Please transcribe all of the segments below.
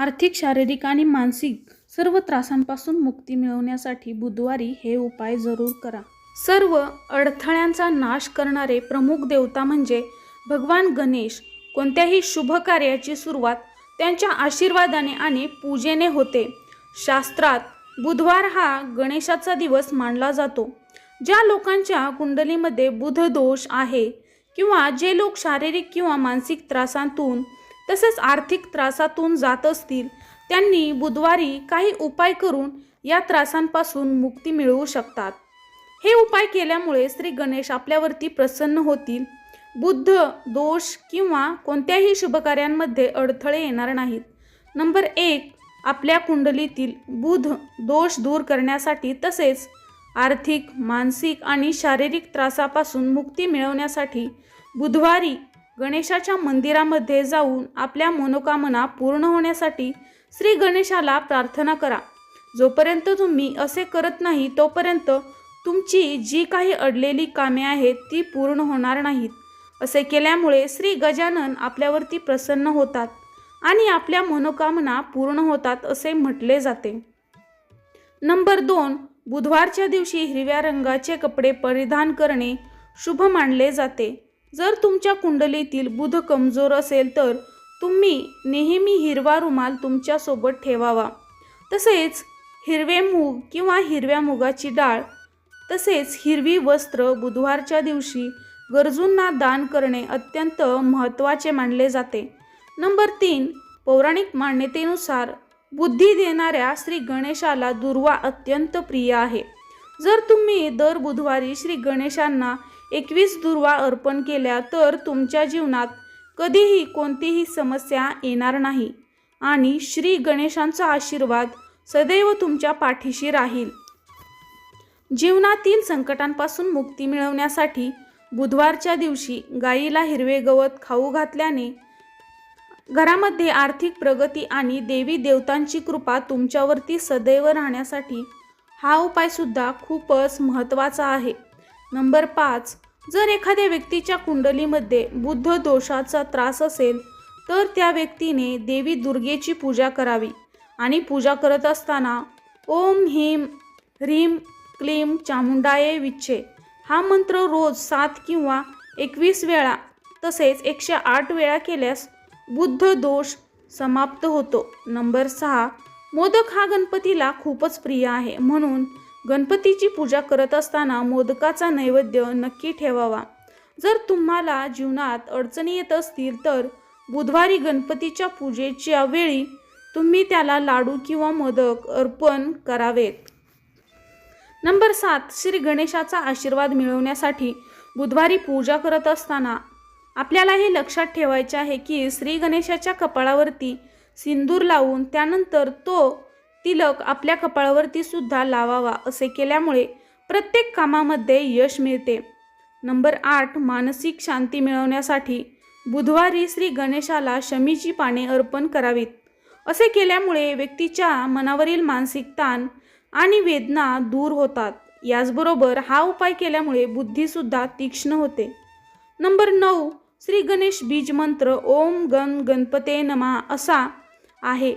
आर्थिक शारीरिक आणि मानसिक सर्व त्रासांपासून मुक्ती मिळवण्यासाठी बुधवारी हे उपाय जरूर करा. सर्व अडथळ्यांचा नाश करणारे प्रमुख देवता म्हणजे भगवान गणेश. कोणत्याही शुभ कार्याची सुरुवात त्यांच्या आशीर्वादाने आणि पूजेने होते. शास्त्रात बुधवार हा गणेशाचा दिवस मानला जातो. ज्या लोकांच्या कुंडलीमध्ये बुध दोष आहे किंवा जे लोक शारीरिक किंवा मानसिक त्रासांतून तसेच आर्थिक त्रासातून जात असतील त्यांनी बुधवारी काही उपाय करून या त्रासांपासून मुक्ती मिळवू शकतात. हे उपाय केल्यामुळे श्री गणेश आपल्यावरती प्रसन्न होतील. बुद्ध दोष किंवा कोणत्याही शुभकार्यांमध्ये अडथळे येणार नाहीत. नंबर एक आपल्या कुंडलीतील बुध दोष दूर करण्यासाठी तसेच आर्थिक मानसिक आणि शारीरिक त्रासापासून मुक्ती मिळवण्यासाठी बुधवारी गणेशाच्या मंदिरामध्ये जाऊन आपल्या मनोकामना पूर्ण होण्यासाठी श्री गणेशाला प्रार्थना करा. जोपर्यंत तुम्ही असे करत नाही तोपर्यंत तुमची जी काही अडलेली कामे आहेत ती पूर्ण होणार नाहीत. असे केल्यामुळे श्री गजानन आपल्यावरती प्रसन्न होतात आणि आपल्या मनोकामना पूर्ण होतात असे म्हटले जाते. नंबर दोन बुधवारच्या दिवशी हिरव्या रंगाचे कपडे परिधान करणे शुभ मानले जाते. जर तुमच्या कुंडलीतील बुध कमजोर असेल तर तुम्ही नेहमी हिरवा रुमाल तुमच्यासोबत ठेवावा. तसेच हिरवे मूग किंवा हिरव्या मुगाची डाळ तसेच हिरवी वस्त्र बुधवारच्या दिवशी गरजूंना दान करणे अत्यंत महत्त्वाचे मानले जाते. नंबर तीन पौराणिक मान्यतेनुसार बुद्धी देणाऱ्या श्री गणेशाला दुर्वा अत्यंत प्रिय आहे. जर तुम्ही दर बुधवारी श्री गणेशांना एकवीस दुर्वा अर्पण केल्या तर तुमच्या जीवनात कधीही कोणतीही समस्या येणार नाही. आणि श्री गणेशांचा आशीर्वाद सदैव तुमच्या पाठीशी राहील. जीवनातील संकटांपासून मुक्ती मिळवण्यासाठी बुधवारच्या दिवशी गायीला हिरवे गवत खाऊ घातल्याने घरामध्ये आर्थिक प्रगती आणि देवी देवतांची कृपा तुमच्यावरती सदैव राहण्यासाठी हा उपायसुद्धा खूपच महत्त्वाचा आहे. नंबर पाच. जर एखाद्या व्यक्तीच्या कुंडलीमध्ये बुद्ध दोषाचा त्रास असेल तर त्या व्यक्तीने देवी दुर्गेची पूजा करावी आणि पूजा करत असताना ओम ह्रीम ह्रीम क्लीम चामुंडाये विच्छे. हा मंत्र रोज सात किंवा एकवीस वेळा तसेच एकशे आठ वेळा केल्यास बुद्ध दोष समाप्त होतो. नंबर सहा. मोदक हा गणपतीला खूपच प्रिय आहे. म्हणून गणपतीची पूजा करत असताना मोदकाचा नैवेद्य नक्की ठेवावा. जर तुम्हाला जीवनात अडचणी येत असतील तर बुधवारी गणपतीच्या पूजेच्या वेळी तुम्ही त्याला लाडू किंवा मोदक अर्पण करावेत. नंबर सात श्री गणेशाचा आशीर्वाद मिळवण्यासाठी बुधवारी पूजा करत असताना आपल्याला हे लक्षात ठेवायचे आहे की श्री गणेशाच्या कपाळावरती सिंदूर लावून त्यानंतर तो तिलक आपल्या कपाळावरती सुद्धा लावावा असे केल्यामुळे प्रत्येक कामामध्ये यश मिळते. नंबर आठ मानसिक शांती मिळवण्यासाठी बुधवारी श्री गणेशाला शमीची पाने अर्पण करावीत. असे केल्यामुळे व्यक्तीच्या मनावरील मानसिक ताण आणि वेदना दूर होतात. याचबरोबर हा उपाय केल्यामुळे बुद्धीसुद्धा तीक्ष्ण होते. नंबर नऊ श्री गणेश बीज मंत्र ओम गण गणपते नमा असा आहे.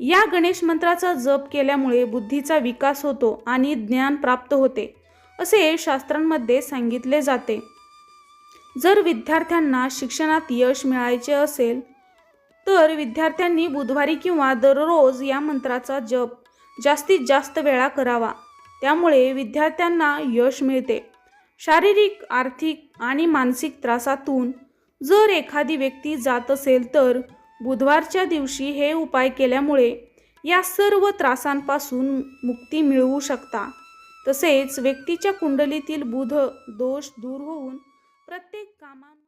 या गणेश मंत्राचा जप केल्यामुळे बुद्धीचा विकास होतो आणि ज्ञान प्राप्त होते असे शास्त्रांमध्ये सांगितले जाते. जर विद्यार्थ्यांना शिक्षणात यश मिळायचे असेल तर विद्यार्थ्यांनी बुधवारी किंवा दररोज या मंत्राचा जप जास्तीत जास्त वेळा करावा. त्यामुळे विद्यार्थ्यांना यश मिळते. शारीरिक आर्थिक आणि मानसिक त्रासातून जर एखादी व्यक्ती जात असेल तर बुधवारच्या दिवशी हे उपाय केल्यामुळे या सर्व त्रासांपासून मुक्ती मिळवू शकता. तसेच व्यक्तीच्या कुंडलीतील बुध दोष दूर होऊन प्रत्येक कामा